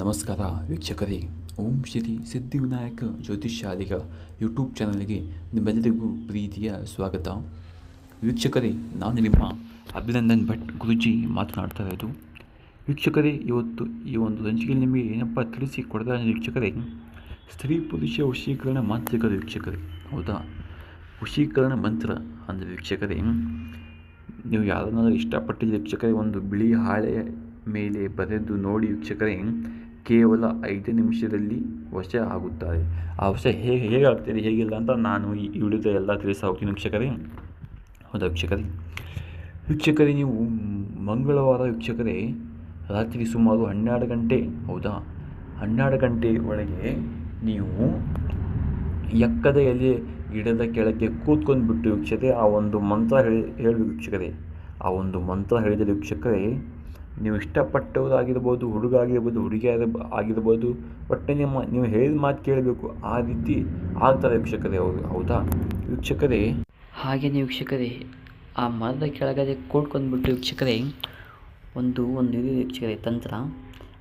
ನಮಸ್ಕಾರ ವೀಕ್ಷಕರೇ, ಓಂ ಶ್ರೀ ಸಿದ್ಧಿವಿನಾಯಕ ಜ್ಯೋತಿಷ್ಯಾಲಿಗ ಯೂಟ್ಯೂಬ್ ಚಾನಲ್ಗೆ ನಿಮ್ಮೆಲ್ಲರಿಗೂ ಪ್ರೀತಿಯ ಸ್ವಾಗತ. ವೀಕ್ಷಕರೇ, ನಾನು ನಿಮ್ಮ ಅಭಿನಂದನ್ ಭಟ್ ಗುರುಜಿ ಮಾತನಾಡ್ತಾ ಇರೋದು. ವೀಕ್ಷಕರೇ, ಇವತ್ತು ಈ ಒಂದು ಸಂಚಿಕೆಯಲ್ಲಿ ನಿಮಗೆ ಏನಪ್ಪ ತಿಳಿಸಿ ಕೊಡ್ತಾ ವೀಕ್ಷಕರೇ, ಸ್ತ್ರೀ ಪುರುಷ ವಶೀಕರಣ ಮಾಂತ್ರಿಕರು ವೀಕ್ಷಕರೇ. ಹೌದಾ? ವಶೀಕರಣ ಮಂತ್ರ ಅಂದರೆ ವೀಕ್ಷಕರೇ, ನೀವು ಯಾರನ್ನಾದರೂ ಇಷ್ಟಪಟ್ಟಿದ್ದ ವೀಕ್ಷಕರೇ, ಒಂದು ಬಿಳಿ ಹಾಳೆಯ ಮೇಲೆ ಬರೆದು ನೋಡಿ ವೀಕ್ಷಕರೇ ಕೇವಲ ಐದು ನಿಮಿಷದಲ್ಲಿ ವಶ ಆಗುತ್ತಾರೆ. ಆ ವಶ ಹೇಗೆ ಹೇಗೆ ಆಗ್ತದೆ ಹೇಗಿಲ್ಲ ಅಂತ ನಾನು ಈ ವಿಡಿಯೋದ ಎಲ್ಲ ತಿಳಿಸ ಹೋಗ್ತೀನಿ ವೀಕ್ಷಕರೇ. ಹೌದಾ ವೀಕ್ಷಕರೇ? ವೀಕ್ಷಕರೇ, ನೀವು ಮಂಗಳವಾರ ವೀಕ್ಷಕರೇ, ರಾತ್ರಿ ಸುಮಾರು ಹನ್ನೆರಡು ಗಂಟೆ, ಹೌದಾ? ಹನ್ನೆರಡು ಗಂಟೆ ಒಳಗೆ ನೀವು ಎಕ್ಕದ ಎಲೆ ಗಿಡದ ಕೆಳಗೆ ಕೂತ್ಕೊಂಡ್ಬಿಟ್ಟು ವೀಕ್ಷಕರೇ, ಆ ಒಂದು ಮಂತ್ರ ಹೇಳಿ ಹೇಳಿ ವೀಕ್ಷಕರೇ. ಆ ಒಂದು ಮಂತ್ರ ಹೇಳಿದ ವೀಕ್ಷಕರೇ ನೀವು ಇಷ್ಟಪಟ್ಟವರಾಗಿರ್ಬೋದು ಹುಡುಗ ಆಗಿರ್ಬೋದು ಹುಡುಗಿ ಆಗಿರ್ಬ ಆಗಿರ್ಬೋದು ಒಟ್ಟು ನಿಮ್ಮ, ನೀವು ಹೇಳಿದ ಮಾತು ಕೇಳಬೇಕು. ಆ ರೀತಿ ಆಗ್ತಾರೆ ವೀಕ್ಷಕರೇ ಅವರು, ಹೌದಾ? ವೀಕ್ಷಕರೇ ಹಾಗೆಯೇ ವೀಕ್ಷಕರೇ, ಆ ಮರದ ಕೆಳಗಡೆ ಕೂಡ್ಕೊಂಡ್ಬಿಟ್ಟು ವೀಕ್ಷಕರೇ, ಒಂದು ಒಂದು ಇದು ವೀಕ್ಷಕರೇ, ತಂತ್ರ.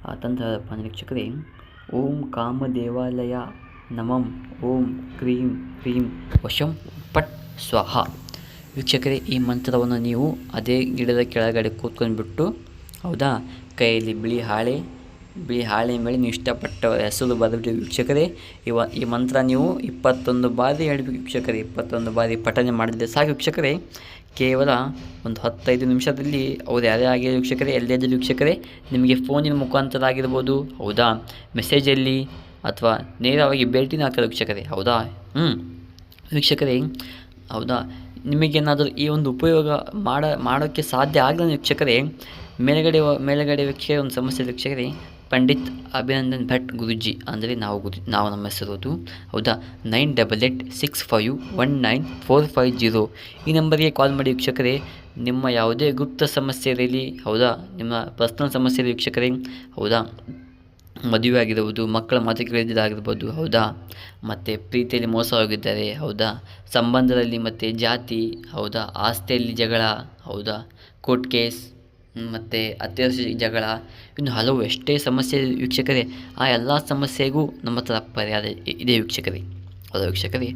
ಆ ತಂತ್ರ ವೀಕ್ಷಕರೇ, ಓಂ ಕಾಮ ದೇವಾಲಯ ನಮಂ, ಓಂ ಕ್ರೀಂ ಕ್ರೀಂ ವಶಂ ಪಟ್ ಸ್ವಾಹ. ವೀಕ್ಷಕರೇ, ಈ ಮಂತ್ರವನ್ನು ನೀವು ಅದೇ ಗಿಡದ ಕೆಳಗಡೆ ಕೂತ್ಕೊಂಡ್ಬಿಟ್ಟು ಹೌದಾ? ಕೈಯಲ್ಲಿ ಬಿಳಿ ಹಾಳೆ ಬಿಳಿ ಹಾಳೆ ಮೇಲೆ ನೀವು ಇಷ್ಟಪಟ್ಟ ಹೆಸರು ಬರೆದು ವೀಕ್ಷಕರೇ, ಇವ ಈ ಮಂತ್ರ ನೀವು ಇಪ್ಪತ್ತೊಂದು ಬಾರಿ ಹೇಳಬೇಕು ವೀಕ್ಷಕರೇ, ಇಪ್ಪತ್ತೊಂದು ಬಾರಿ ಪಠನೆ ಮಾಡಿದರೆ ಸಾಕು ವೀಕ್ಷಕರೇ. ಕೇವಲ ಒಂದು ಹತ್ತೈದು ನಿಮಿಷದಲ್ಲಿ ಅವ್ರು ಯಾರೇ ಆಗಿರೋ ವೀಕ್ಷಕರೇ, ಎಲ್ಲೇ ಇದ್ದರೂ ವೀಕ್ಷಕರೇ, ನಿಮಗೆ ಫೋನಿನ ಮುಖಾಂತರ ಆಗಿರ್ಬೋದು ಹೌದಾ? ಮೆಸೇಜಲ್ಲಿ ಅಥವಾ ನೇರವಾಗಿ ಭೇಟಿನ ಹಾಕೋದು ವೀಕ್ಷಕರೇ, ಹೌದಾ? ಹ್ಞೂ ವೀಕ್ಷಕರೇ, ಹೌದಾ? ನಿಮಗೇನಾದರೂ ಈ ಒಂದು ಉಪಯೋಗ ಮಾಡ ಮಾಡೋಕ್ಕೆ ಸಾಧ್ಯ ಆಗದ ವೀಕ್ಷಕರೇ? ಮೇಲುಗಡೆ ಮೇಲುಗಡೆ ವೀಕ್ಷಕರೇ ಒಂದು ಸಮಸ್ಯೆ ವೀಕ್ಷಕರಿ ವೀಕ್ಷಕರೇ ಪಂಡಿತ್ ಅಭಿನಂದನ್ ಭಟ್ ಗುರುಜಿ ಅಂದರೆ ನಾವು ಗುರು ನಾವು ನಮ್ಮ ಹೆಸರೋದು ಹೌದಾ? Nine double eight six five one nine four five zero. ಈ ನಂಬರಿಗೆ ಕಾಲ್ ಮಾಡಿ ವೀಕ್ಷಕರೇ, ನಿಮ್ಮ ಯಾವುದೇ ಗುಪ್ತ ಸಮಸ್ಯೆ ಇರಲಿ, ಹೌದಾ? ನಿಮ್ಮ ಪರ್ಸ್ನಲ್ ಸಮಸ್ಯೆ ಇರಲಿ ವೀಕ್ಷಕರೇ, ಹೌದಾ? ಮದುವೆ ಆಗಿರ್ಬೋದು, ಮಕ್ಕಳ ಮಾತು ಕೇಳಿದ್ದಾಗಿರ್ಬೋದು ಹೌದಾ? ಮತ್ತು ಪ್ರೀತಿಯಲ್ಲಿ ಮೋಸ ಹೋಗಿದ್ದಾರೆ, ಹೌದಾ? ಸಂಬಂಧದಲ್ಲಿ ಮತ್ತು ಜಾತಿ, ಹೌದಾ? ಆಸ್ತಿಯಲ್ಲಿ ಜಗಳ, ಹೌದಾ? ಕೋರ್ಟ್ ಕೇಸ್ ಮತ್ತು ಅತ್ಯಾವಶ್ಯ ಜಗಳ. ಇನ್ನು ಹಲವು ಎಷ್ಟೇ ಸಮಸ್ಯೆ ವೀಕ್ಷಕರೇ, ಆ ಎಲ್ಲ ಸಮಸ್ಯೆಗೂ ನಮ್ಮ ಹತ್ರ ಪರಿಹಾರ ಇದೆ ವೀಕ್ಷಕರೇ. ಹೌದಾ ವೀಕ್ಷಕರೇ.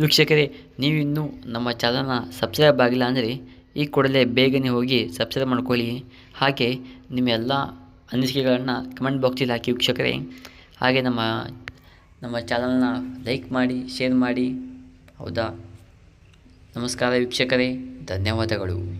ವೀಕ್ಷಕರೇ, ನೀವಿನ್ನೂ ನಮ್ಮ ಚಾನಲ್ನ ಸಬ್ಸ್ಕ್ರೈಬ್ ಆಗಿಲ್ಲ ಅಂದರೆ ಈ ಕೂಡಲೇ ಬೇಗನೆ ಹೋಗಿ ಸಬ್ಸ್ಕ್ರೈಬ್ ಮಾಡ್ಕೊಳ್ಳಿ. ಹಾಗೆ ನಿಮ್ಮ ಎಲ್ಲ ಅನಿಸಿಕೆಗಳನ್ನು ಕಮೆಂಟ್ ಬಾಕ್ಸಲ್ಲಿ ಹಾಕಿ ವೀಕ್ಷಕರೇ. ಹಾಗೆ ನಮ್ಮ ನಮ್ಮ ಚಾನಲ್ನ ಲೈಕ್ ಮಾಡಿ, ಶೇರ್ ಮಾಡಿ. ಹೌದಾ? ನಮಸ್ಕಾರ ವೀಕ್ಷಕರೇ. ಧನ್ಯವಾದಗಳು.